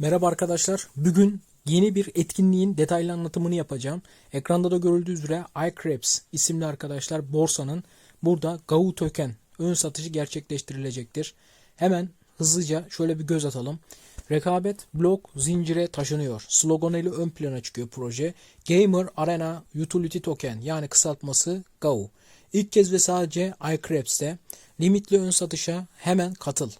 Merhaba arkadaşlar. Bugün yeni bir etkinliğin detaylı anlatımını yapacağım. Ekranda da görüldüğü üzere iCreps isimli arkadaşlar borsanın burada GAU token ön satışı gerçekleştirilecektir. Hemen hızlıca şöyle bir göz atalım. Rekabet blok zincire taşınıyor. Sloganıyla ön plana çıkıyor proje. Gamer Arena Utility Token yani kısaltması GAU. İlk kez ve sadece iCreps'te limitli ön satışa hemen katıl.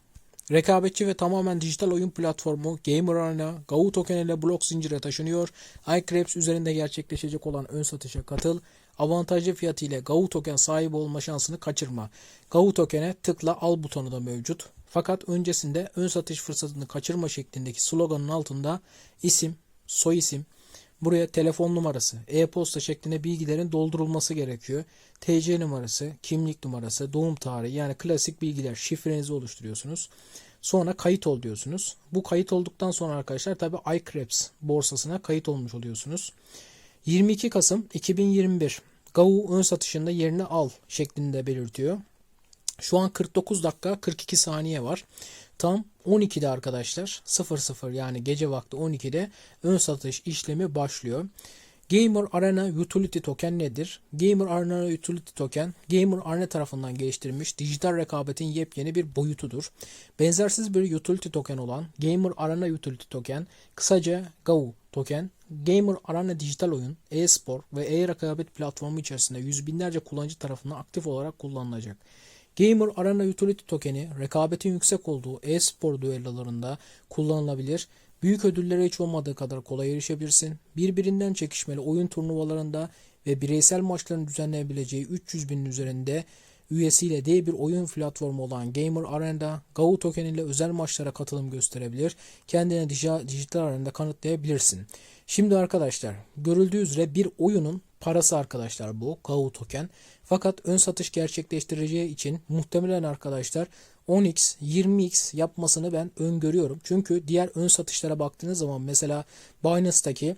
Rekabetçi ve tamamen dijital oyun platformu Gamer Arena, GAU token ile blok zincire taşınıyor. iCreps üzerinde gerçekleşecek olan ön satışa katıl. Avantajlı fiyatı ile GAU token sahibi olma şansını kaçırma. GAU tokene tıkla al butonu da mevcut. Fakat öncesinde ön satış fırsatını kaçırma şeklindeki sloganın altında isim, soy isim, Buraya telefon numarası, e-posta şeklinde bilgilerin doldurulması gerekiyor. TC numarası, kimlik numarası, doğum tarihi yani klasik bilgiler, şifrenizi oluşturuyorsunuz. Sonra kayıt ol diyorsunuz. Bu kayıt olduktan sonra arkadaşlar tabi iCreps borsasına kayıt olmuş oluyorsunuz. 22 Kasım 2021 GAU ön satışında yerini al şeklinde belirtiyor. Şu an 49 dakika 42 saniye var. Tam 12'de arkadaşlar 00 yani gece vakti 12'de ön satış işlemi başlıyor. Gamer Arena Utility Token nedir? Gamer Arena Utility Token, Gamer Arena tarafından geliştirilmiş dijital rekabetin yepyeni bir boyutudur. Benzersiz bir utility token olan Gamer Arena Utility Token, kısaca GAU token, Gamer Arena dijital oyun, e-spor ve e-rekabet platformu içerisinde yüz binlerce kullanıcı tarafından aktif olarak kullanılacak. Gamer Arena Utility Token'i rekabetin yüksek olduğu e-spor düellolarında kullanılabilir. Büyük ödüllere hiç olmadığı kadar kolay erişebilirsin. Birbirinden çekişmeli oyun turnuvalarında ve bireysel maçların düzenlenebileceği 300 binin üzerinde üyesiyle dev bir oyun platformu olan Gamer Arena'da GAU token ile özel maçlara katılım gösterebilir. Kendine dijital arenada kanıtlayabilirsin. Şimdi arkadaşlar görüldüğü üzere bir oyunun parası arkadaşlar bu GAU token. Fakat ön satış gerçekleştireceği için muhtemelen arkadaşlar 10x 20x yapmasını ben öngörüyorum. Çünkü diğer ön satışlara baktığınız zaman mesela Binance'daki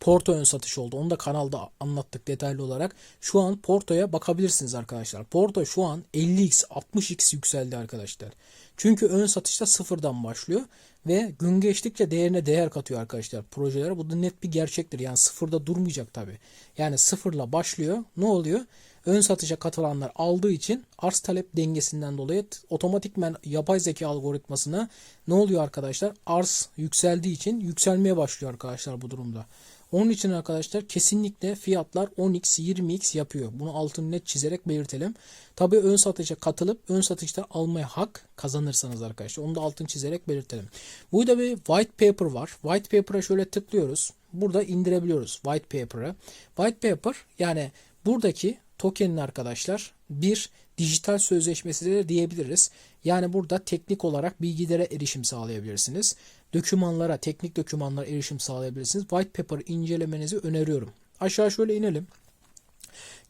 Porto ön satış oldu. Onu da kanalda anlattık detaylı olarak. Şu an Porto'ya bakabilirsiniz arkadaşlar. Porto şu an 50x 60x yükseldi arkadaşlar. Çünkü ön satışta sıfırdan başlıyor ve gün geçtikçe değerine değer katıyor arkadaşlar projelere. Bu da net bir gerçektir. Yani sıfırda durmayacak tabi. Yani sıfırla başlıyor. Ne oluyor? Ön satışa katılanlar aldığı için arz talep dengesinden dolayı otomatikmen yapay zeka algoritmasına ne oluyor arkadaşlar? Arz yükseldiği için yükselmeye başlıyor arkadaşlar bu durumda. Onun için arkadaşlar kesinlikle fiyatlar 10x 20x yapıyor. Bunu altını net çizerek belirtelim. Tabi ön satışa katılıp ön satışta almaya hak kazanırsanız arkadaşlar. Onu da altını çizerek belirtelim. Burada bir white paper var. White paper'a şöyle tıklıyoruz. Burada indirebiliyoruz white paper'ı. White paper yani buradaki tokenin arkadaşlar bir dijital sözleşmesi de diyebiliriz. Yani burada teknik olarak bilgilere erişim sağlayabilirsiniz. Dokümanlara, teknik dokümanlara erişim sağlayabilirsiniz. White paper incelemenizi öneriyorum. Aşağı şöyle inelim.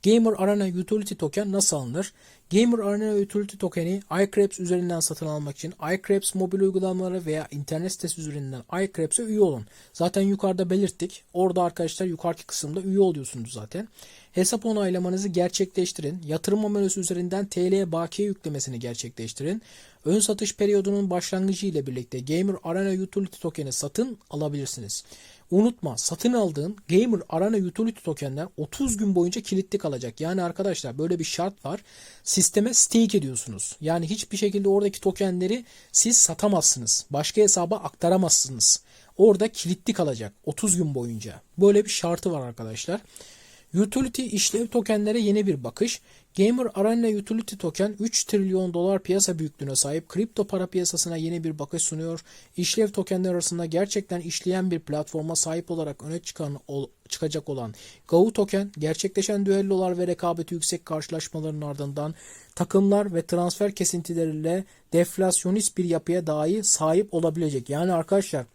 Gamer Arena Utility Token nasıl alınır? Gamer Arena Utility Token'i iCreps üzerinden satın almak için iCreps mobil uygulamaları veya internet sitesi üzerinden iCreps'e üye olun. Zaten yukarıda belirttik. Orada arkadaşlar yukarıki kısımda üye oluyorsunuz zaten. Hesap onaylamanızı gerçekleştirin. Yatırım menüsü üzerinden TL bakiye yüklemesini gerçekleştirin. Ön satış periyodunun başlangıcı ile birlikte Gamer Arena Utility Token'i satın alabilirsiniz. Unutma satın aldığın Gamer Arena Utility tokenler 30 gün boyunca kilitli kalacak. Yani arkadaşlar böyle bir şart var. Sisteme stake ediyorsunuz. Yani hiçbir şekilde oradaki tokenleri siz satamazsınız. Başka hesaba aktaramazsınız. Orada kilitli kalacak 30 gün boyunca. Böyle bir şartı var arkadaşlar. Utility işlev tokenlere yeni bir bakış. Gamer Arena Utility Token 3 trilyon dolar piyasa büyüklüğüne sahip kripto para piyasasına yeni bir bakış sunuyor. İşlev tokenler arasında gerçekten işleyen bir platforma sahip olarak öne çıkan ol, çıkacak olan GAU token gerçekleşen düellolar ve rekabeti yüksek karşılaşmaların ardından takımlar ve transfer kesintileriyle deflasyonist bir yapıya dahi sahip olabilecek. Yani arkadaşlar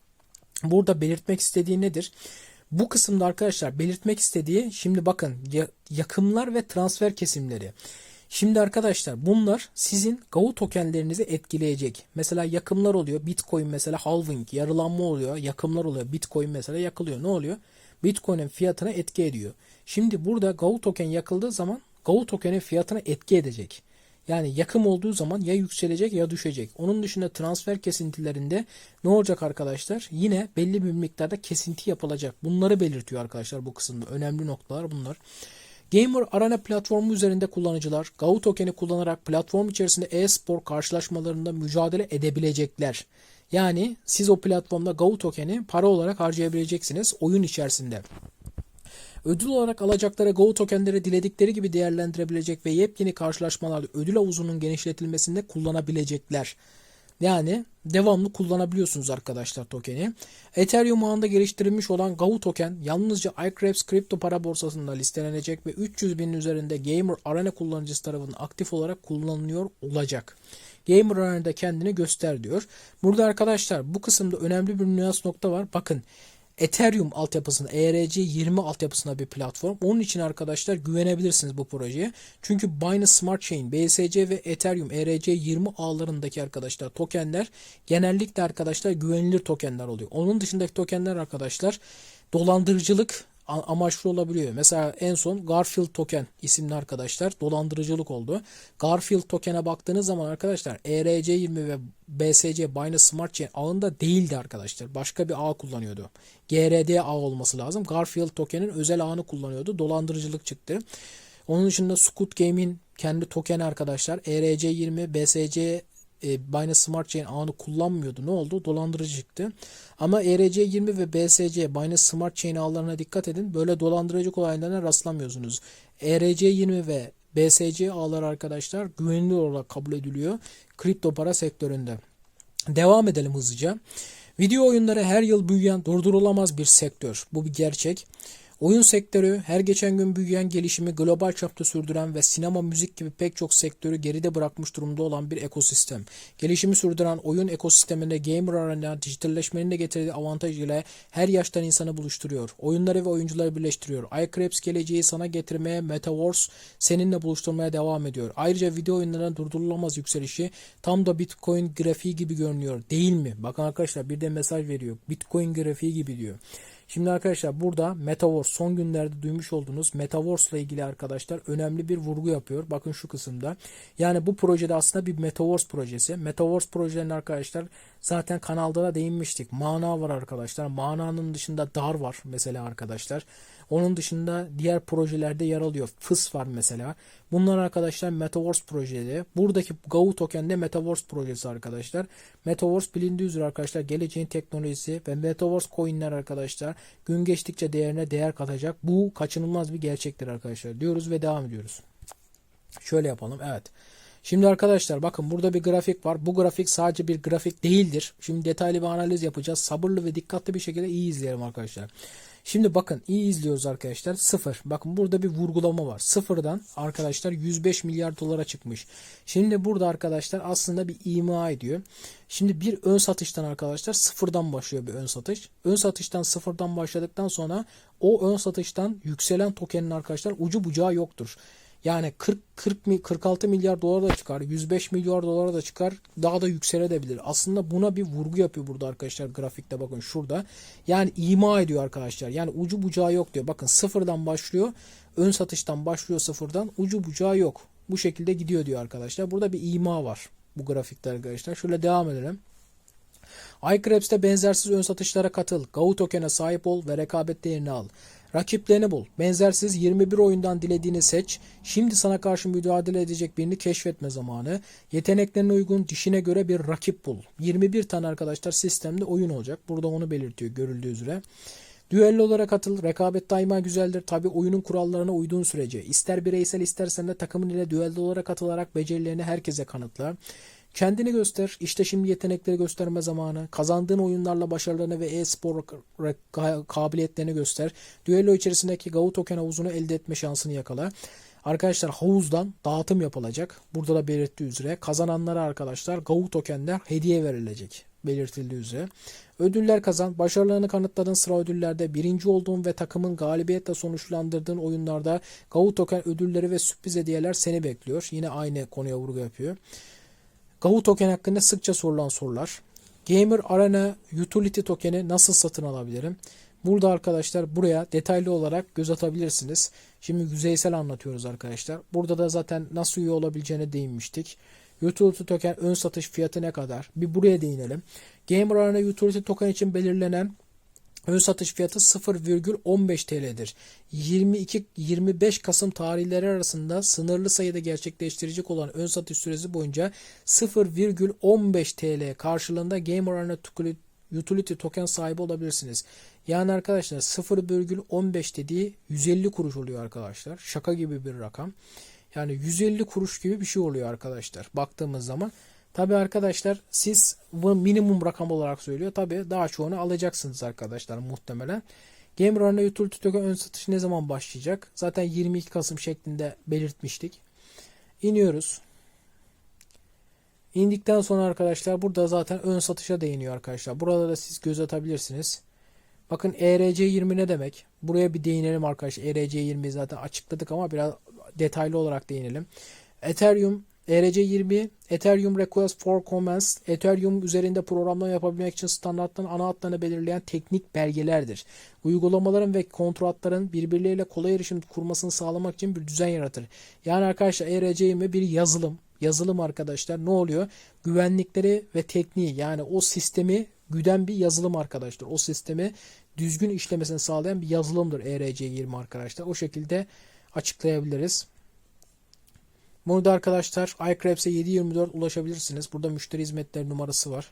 burada belirtmek istediği nedir? Bu kısımda arkadaşlar belirtmek istediği şimdi bakın yakımlar ve transfer kesimleri. Şimdi arkadaşlar bunlar sizin GAU tokenlerinizi etkileyecek. Mesela yakımlar oluyor. Bitcoin mesela halving, yarılanma oluyor. Yakımlar oluyor. Bitcoin mesela yakılıyor. Ne oluyor? Bitcoin'in fiyatına etki ediyor. Şimdi burada GAU token yakıldığı zaman GAU tokenin fiyatına etki edecek. Yani yakım olduğu zaman ya yükselecek ya düşecek. Onun dışında transfer kesintilerinde ne olacak arkadaşlar? Yine belli bir miktarda kesinti yapılacak. Bunları belirtiyor arkadaşlar bu kısımda. Önemli noktalar bunlar. Gamer Arena platformu üzerinde kullanıcılar GAU tokeni kullanarak platform içerisinde e-spor karşılaşmalarında mücadele edebilecekler. Yani siz o platformda GAU tokeni para olarak harcayabileceksiniz oyun içerisinde. Ödül olarak alacakları Go tokenleri diledikleri gibi değerlendirebilecek ve yepyeni karşılaşmalarda ödül havuzunun genişletilmesinde kullanabilecekler. Yani devamlı kullanabiliyorsunuz arkadaşlar tokeni. Ethereum ağında geliştirilmiş olan GAU token yalnızca iCraps kripto para borsasında listelenecek ve 300 binin üzerinde Gamer Arena kullanıcısı tarafından aktif olarak kullanılıyor olacak. Gamer Arena'da kendini göster diyor. Burada arkadaşlar bu kısımda önemli bir nüans nokta var. Bakın Ethereum altyapısında, ERC20 altyapısında bir platform. Onun için arkadaşlar güvenebilirsiniz bu projeye. Çünkü Binance Smart Chain, BSC ve Ethereum ERC20 ağlarındaki arkadaşlar tokenler genellikle arkadaşlar güvenilir tokenler oluyor. Onun dışındaki tokenler arkadaşlar dolandırıcılık amaçlı olabiliyor. Mesela en son Garfield token isimli arkadaşlar dolandırıcılık oldu. Garfield token'e baktığınız zaman arkadaşlar ERC20 ve BSC Binance Smart Chain ağında değildi arkadaşlar. Başka bir ağ kullanıyordu. GRD ağ olması lazım. Garfield token'in özel ağını kullanıyordu. Dolandırıcılık çıktı. Onun dışında Scoot Game'in kendi token arkadaşlar ERC20, BSC e, Binance Smart Chain ağını kullanmıyordu. Ne oldu? Dolandırıcı çıktı. Ama ERC20 ve BSC Binance Smart Chain ağlarına dikkat edin. Böyle dolandırıcı olaylarına rastlamıyorsunuz. ERC20 ve BSC ağları arkadaşlar güvenilir olarak kabul ediliyor kripto para sektöründe. Devam edelim hızlıca. Video oyunları her yıl büyüyen durdurulamaz bir sektör. Bu bir gerçek. Oyun sektörü her geçen gün büyüyen gelişimi global çapta sürdüren ve sinema, müzik gibi pek çok sektörü geride bırakmış durumda olan bir ekosistem. Gelişimi sürdüren oyun ekosisteminde gamer arena dijitalleşmenin de getirdiği avantaj ile her yaştan insanı buluşturuyor. Oyunları ve oyuncuları birleştiriyor. iCraps geleceği sana getirmeye Metaverse seninle buluşturmaya devam ediyor. Ayrıca video oyunlarının durdurulamaz yükselişi tam da Bitcoin grafiği gibi görünüyor. Değil mi? Bakın arkadaşlar bir de mesaj veriyor. Bitcoin grafiği gibi diyor. Şimdi arkadaşlar burada Metaverse son günlerde duymuş olduğunuz Metaverse ile ilgili arkadaşlar önemli bir vurgu yapıyor. Bakın şu kısımda. Yani bu projede aslında bir Metaverse projesi. Metaverse projelerinin arkadaşlar zaten kanalda da değinmiştik. Mana var arkadaşlar. Mananın dışında dar var mesela arkadaşlar. Onun dışında diğer projelerde yer alıyor. Fıs var mesela. Bunlar arkadaşlar Metaverse projeleri. Buradaki GAU token de Metaverse projesi arkadaşlar. Metaverse bilindiği üzere arkadaşlar geleceğin teknolojisi ve Metaverse coinler arkadaşlar gün geçtikçe değerine değer katacak. Bu kaçınılmaz bir gerçektir arkadaşlar diyoruz ve devam ediyoruz. Şöyle yapalım. Evet. Şimdi arkadaşlar bakın burada bir grafik var. Bu grafik sadece bir grafik değildir. Şimdi detaylı bir analiz yapacağız. Sabırlı ve dikkatli bir şekilde iyi izleyelim arkadaşlar. Şimdi bakın iyi izliyoruz arkadaşlar. Sıfır. Bakın burada bir vurgulama var. Sıfırdan arkadaşlar 105 milyar dolara çıkmış. Şimdi burada arkadaşlar aslında bir ima ediyor. Şimdi bir ön satıştan arkadaşlar sıfırdan başlıyor bir ön satış. Ön satıştan sıfırdan başladıktan sonra o ön satıştan yükselen tokenin arkadaşlar ucu bucağı yoktur. Yani 40 40 46 milyar dolar da çıkar, 105 milyar dolar da çıkar, daha da yükselebilir. Aslında buna bir vurgu yapıyor burada arkadaşlar grafikte bakın şurada. Yani ima ediyor arkadaşlar. Yani ucu bucağı yok diyor. Bakın sıfırdan başlıyor. Ön satıştan başlıyor sıfırdan. Ucu bucağı yok. Bu şekilde gidiyor diyor arkadaşlar. Burada bir ima var bu grafikte arkadaşlar. Şöyle devam edelim. iCreps'te benzersiz ön satışlara katıl. GAU token'e sahip ol ve rekabet değerini al. Rakiplerini bul. Benzersiz 21 oyundan dilediğini seç. Şimdi sana karşı mücadele edecek birini keşfetme zamanı. Yeteneklerine uygun dişine göre bir rakip bul. 21 tane arkadaşlar sistemde oyun olacak. Burada onu belirtiyor görüldüğü üzere. Düello olarak atıl. Rekabet daima güzeldir. Tabi oyunun kurallarına uyduğun sürece. İster bireysel istersen de takımın ile düello olarak atılarak becerilerini herkese kanıtla. Kendini göster. İşte şimdi yetenekleri gösterme zamanı. Kazandığın oyunlarla başarılarını ve e-spor kabiliyetlerini göster. Düello içerisindeki GAU token havuzunu elde etme şansını yakala. Arkadaşlar havuzdan dağıtım yapılacak. Burada da belirttiği üzere kazananlara arkadaşlar GAU tokenler hediye verilecek belirtildiği üzere. Ödüller kazan. Başarılarını kanıtladığın sıra ödüllerde birinci olduğun ve takımın galibiyetle sonuçlandırdığın oyunlarda GAU token ödülleri ve sürpriz hediyeler seni bekliyor. Yine aynı konuya vurgu yapıyor. GAU token hakkında sıkça sorulan sorular. Gamer Arena Utility tokeni nasıl satın alabilirim? Burada arkadaşlar buraya detaylı olarak göz atabilirsiniz. Şimdi yüzeysel anlatıyoruz arkadaşlar. Burada da zaten nasıl üye olabileceğine değinmiştik. Utility token ön satış fiyatı ne kadar? Bir buraya değinelim. Gamer Arena Utility token için belirlenen ön satış fiyatı 0,15 TL'dir. 22-25 Kasım tarihleri arasında sınırlı sayıda gerçekleştirecek olan ön satış süresi boyunca 0,15 TL karşılığında Gamer Arena Utility token sahibi olabilirsiniz. Yani arkadaşlar 0,15 dediği 150 kuruş oluyor arkadaşlar. Şaka gibi bir rakam. Yani 150 kuruş gibi bir şey oluyor arkadaşlar. Baktığımız zaman. Tabi arkadaşlar siz bu minimum rakam olarak söylüyor. Tabi daha çoğunu alacaksınız arkadaşlar muhtemelen. Gamer Arena Utility Token ön satışı ne zaman başlayacak? Zaten 22 Kasım şeklinde belirtmiştik. İniyoruz. İndikten sonra arkadaşlar burada zaten ön satışa değiniyor arkadaşlar. Burada da siz göz atabilirsiniz. Bakın ERC20 ne demek? Buraya bir değinelim arkadaşlar. ERC20'yi zaten açıkladık ama biraz detaylı olarak değinelim. Ethereum ERC20 Ethereum Request for Comments Ethereum üzerinde programlama yapabilmek için standartların ana hatlarını belirleyen teknik belgelerdir. Uygulamaların ve kontratların birbirleriyle kolay erişim kurmasını sağlamak için bir düzen yaratır. Yani arkadaşlar ERC20 bir yazılım. Yazılım arkadaşlar ne oluyor? Güvenlikleri ve tekniği yani o sistemi güden bir yazılım arkadaşlar. O sistemi düzgün işlemesini sağlayan bir yazılımdır ERC20 arkadaşlar. O şekilde açıklayabiliriz. Bunu da arkadaşlar iCreps'e 724 ulaşabilirsiniz. Burada müşteri hizmetleri numarası var.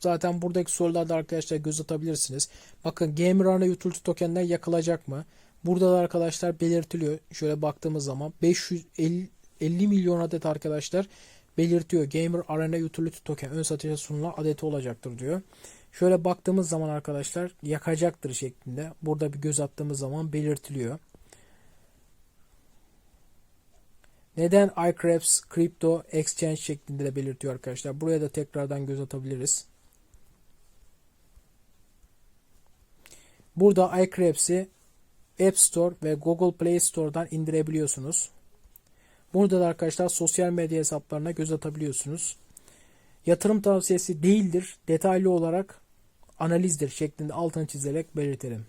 Zaten buradaki sorularda arkadaşlar göz atabilirsiniz. Bakın Gamer Arena Utility tokenler yakılacak mı? Burada da arkadaşlar belirtiliyor. Şöyle baktığımız zaman 550 50 milyon adet arkadaşlar belirtiyor. Gamer Arena Utility Token ön satışa sunulan adeti olacaktır diyor. Şöyle baktığımız zaman arkadaşlar yakacaktır şeklinde. Burada bir göz attığımız zaman belirtiliyor. Neden iCraps Crypto Exchange şeklinde de belirtiyor arkadaşlar. Buraya da tekrardan göz atabiliriz. Burada iCraps'i App Store ve Google Play Store'dan indirebiliyorsunuz. Burada da arkadaşlar sosyal medya hesaplarına göz atabiliyorsunuz. Yatırım tavsiyesi değildir. Detaylı olarak analizdir şeklinde altını çizerek belirtelim.